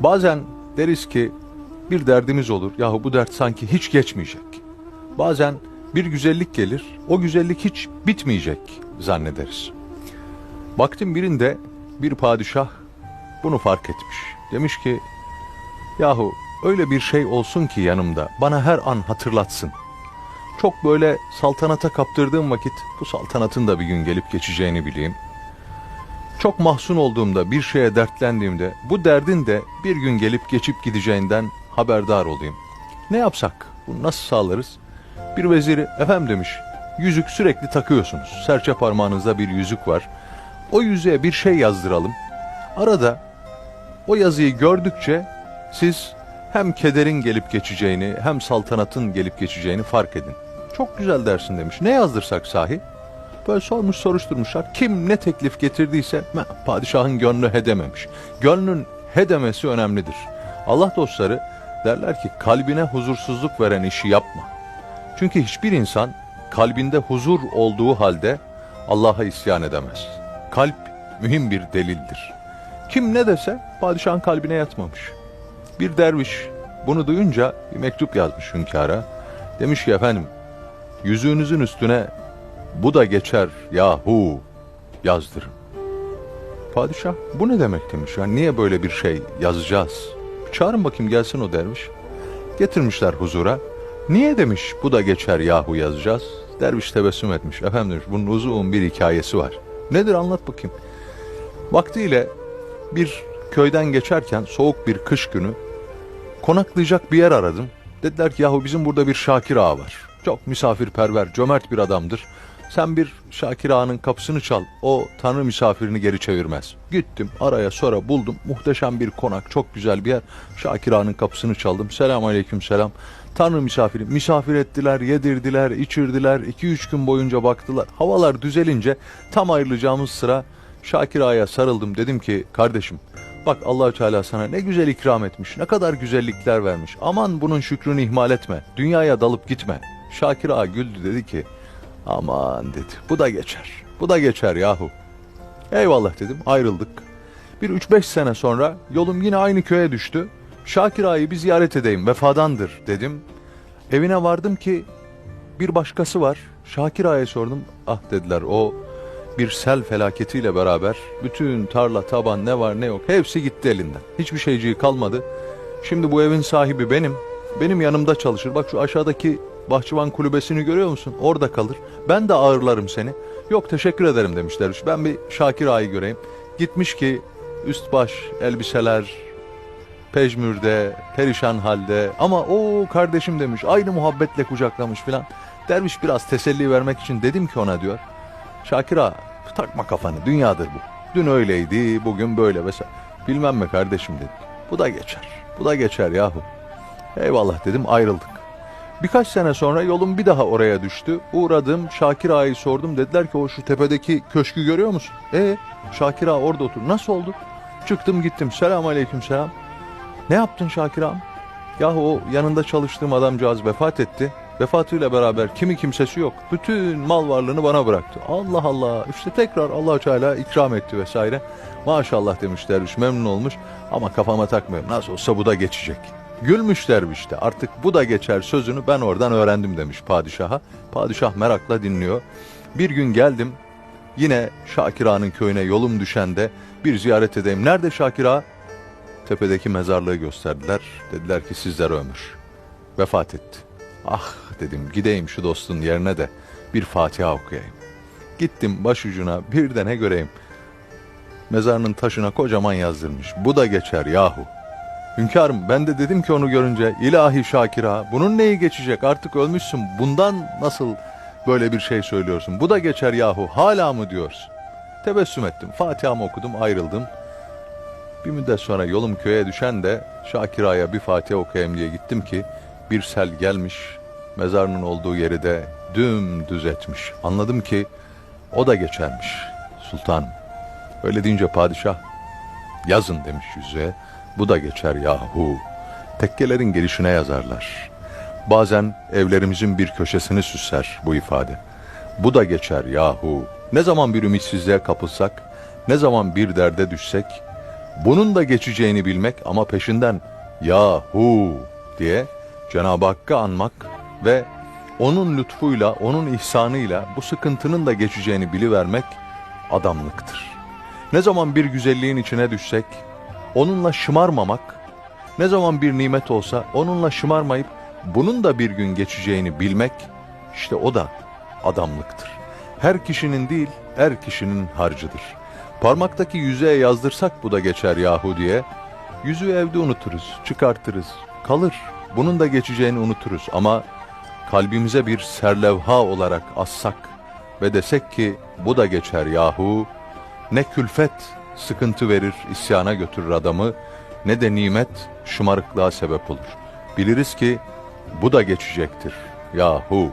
Bazen deriz ki bir derdimiz olur. Yahu bu dert sanki hiç geçmeyecek. Bazen bir güzellik gelir. O güzellik hiç bitmeyecek zannederiz. Baktım birinde bir padişah bunu fark etmiş. Demiş ki yahu öyle bir şey olsun ki yanımda bana her an hatırlatsın. Çok böyle saltanata kaptırdığım vakit bu saltanatın da bir gün gelip geçeceğini bileyim. Çok mahzun olduğumda, bir şeye dertlendiğimde bu derdin de bir gün gelip geçip gideceğinden haberdar olayım. Ne yapsak? Bunu nasıl sağlarız? Bir veziri efendim demiş. Yüzük sürekli takıyorsunuz. Serçe parmağınızda bir yüzük var. O yüzüğe bir şey yazdıralım. Arada o yazıyı gördükçe siz hem kederin gelip geçeceğini hem saltanatın gelip geçeceğini fark edin. Çok güzel dersin demiş. Ne yazdırsak sahi? Böyle sormuş soruşturmuşlar. Kim ne teklif getirdiyse "Me, padişahın gönlü hedememiş. Gönlün hedemesi önemlidir. Allah dostları derler ki kalbine huzursuzluk veren işi yapma. Çünkü hiçbir insan kalbinde huzur olduğu halde Allah'a isyan edemez. Kalp mühim bir delildir. Kim ne dese padişahın kalbine yatmamış. Bir derviş bunu duyunca bir mektup yazmış hünkâra. Demiş ki efendim yüzüğünüzün üstüne bu da geçer yahu yazdırın. Padişah bu ne demek demiş. Yani niye böyle bir şey yazacağız? Çağırın bakayım gelsin o derviş. Getirmişler huzura. Niye demiş bu da geçer yahu yazacağız? Derviş tebessüm etmiş. Efendim demiş bunun uzun bir hikayesi var. Nedir anlat bakayım. Vaktiyle bir köyden geçerken soğuk bir kış günü konaklayacak bir yer aradım. Dediler ki yahu bizim burada bir Şakir ağa var. Çok misafirperver, cömert bir adamdır. Sen bir Şakir ağanın kapısını çal. O tanrı misafirini geri çevirmez. Gittim araya sonra buldum. Muhteşem bir konak, çok güzel bir yer. Şakir ağanın kapısını çaldım. Selam aleyküm selam. Tanrı misafiri. Misafir ettiler, yedirdiler, içirdiler. 2-3 gün boyunca baktılar. Havalar düzelince tam ayrılacağımız sıra Şakir Ağa'ya sarıldım. Dedim ki kardeşim bak Allahü Teala sana ne güzel ikram etmiş. Ne kadar güzellikler vermiş. Aman bunun şükrünü ihmal etme. Dünyaya dalıp gitme. Şakir Ağa güldü dedi ki aman dedi bu da geçer. Bu da geçer yahu. Eyvallah dedim ayrıldık. Bir 3-5 sene sonra yolum yine aynı köye düştü. Şakir Ağa'yı bir ziyaret edeyim vefadandır dedim. Evine vardım ki bir başkası var. Şakir Ağa'ya sordum. Ah dediler o bir sel felaketiyle beraber bütün tarla, taban ne var ne yok hepsi gitti elinden. Hiçbir şeyciği kalmadı. Şimdi bu evin sahibi benim. Benim yanımda çalışır. Bak şu aşağıdaki bahçıvan kulübesini görüyor musun? Orada kalır. Ben de ağırlarım seni. Yok teşekkür ederim demişler. Ben bir Şakir Ağa'yı göreyim. Gitmiş ki üst baş elbiseler, pejmürde, perişan halde ama o kardeşim demiş aynı muhabbetle kucaklamış filan. Derviş biraz teselli vermek için dedim ki ona diyor. Şakir ağa takma kafanı dünyadır bu. Dün öyleydi bugün böyle vesaire. Bilmem mi kardeşim dedi. Bu da geçer. Bu da geçer yahu. Eyvallah dedim ayrıldık. Birkaç sene sonra yolum bir daha oraya düştü. Uğradım Şakir Ağa'yı sordum. Dediler ki o şu tepedeki köşkü görüyor musun? E Şakir Ağa orada otur. Nasıl oldu? Çıktım gittim. Selam aleyküm selam. Ne yaptın Şakir ağam? Yahu o yanında çalıştığım adamcağız vefat etti. Vefatıyla beraber kimi kimsesi yok. Bütün mal varlığını bana bıraktı. Allah Allah. İşte tekrar allah Teala ikram etti vesaire. Maşallah demiş derviş memnun olmuş. Ama kafama takmıyorum. Nasıl olsa bu da geçecek. Gülmüş derviş de artık bu da geçer sözünü ben oradan öğrendim demiş padişaha. Padişah merakla dinliyor. Bir gün geldim yine Şakir Ağa'nın köyüne yolum düşende bir ziyaret edeyim. Nerede Şakir? Tepedeki mezarlığı gösterdiler. Dediler ki sizler ölmüş. Vefat etti. Ah dedim gideyim şu dostun yerine de bir Fatiha okuyayım. Gittim başucuna bir de ne göreyim. Mezarının taşına kocaman yazdırmış. Bu da geçer yahu. Hünkârım ben de dedim ki onu görünce ilahi Şakir ağa bunun neyi geçecek artık ölmüşsün bundan nasıl böyle bir şey söylüyorsun bu da geçer yahu hala mı diyorsun. Tebessüm ettim Fatiha'mı okudum ayrıldım. Bir müddet sonra yolum köye düşen de Şakir Ağa'ya bir Fatiha okuyayım diye gittim ki bir sel gelmiş mezarının olduğu yeri de dümdüz etmiş. Anladım ki o da geçermiş sultanım. Öyle deyince padişah yazın demiş yüzüğe bu da geçer yahu. Tekkelerin gelişine yazarlar. Bazen evlerimizin bir köşesini süsler bu ifade. Bu da geçer yahu. Ne zaman bir ümitsizliğe kapılsak, ne zaman bir derde düşsek, Bunun da geçeceğini bilmek ama peşinden yahu diye Cenab-ı Hakk'ı anmak ve onun lütfuyla, onun ihsanıyla bu sıkıntının da geçeceğini bilivermek adamlıktır. Ne zaman bir güzelliğin içine düşsek, onunla şımarmamak, ne zaman bir nimet olsa onunla şımarmayıp bunun da bir gün geçeceğini bilmek, işte o da adamlıktır. Her kişinin değil, her kişinin harcıdır. Parmaktaki yüzüğe yazdırsak bu da geçer yahu diye, yüzüğü evde unuturuz, çıkartırız, kalır. Bunun da geçeceğini unuturuz ama kalbimize bir serlevha olarak assak ve desek ki bu da geçer yahu, ne külfet sıkıntı verir, isyana götürür adamı, ne de nimet şımarıklığa sebep olur. Biliriz ki bu da geçecektir yahu.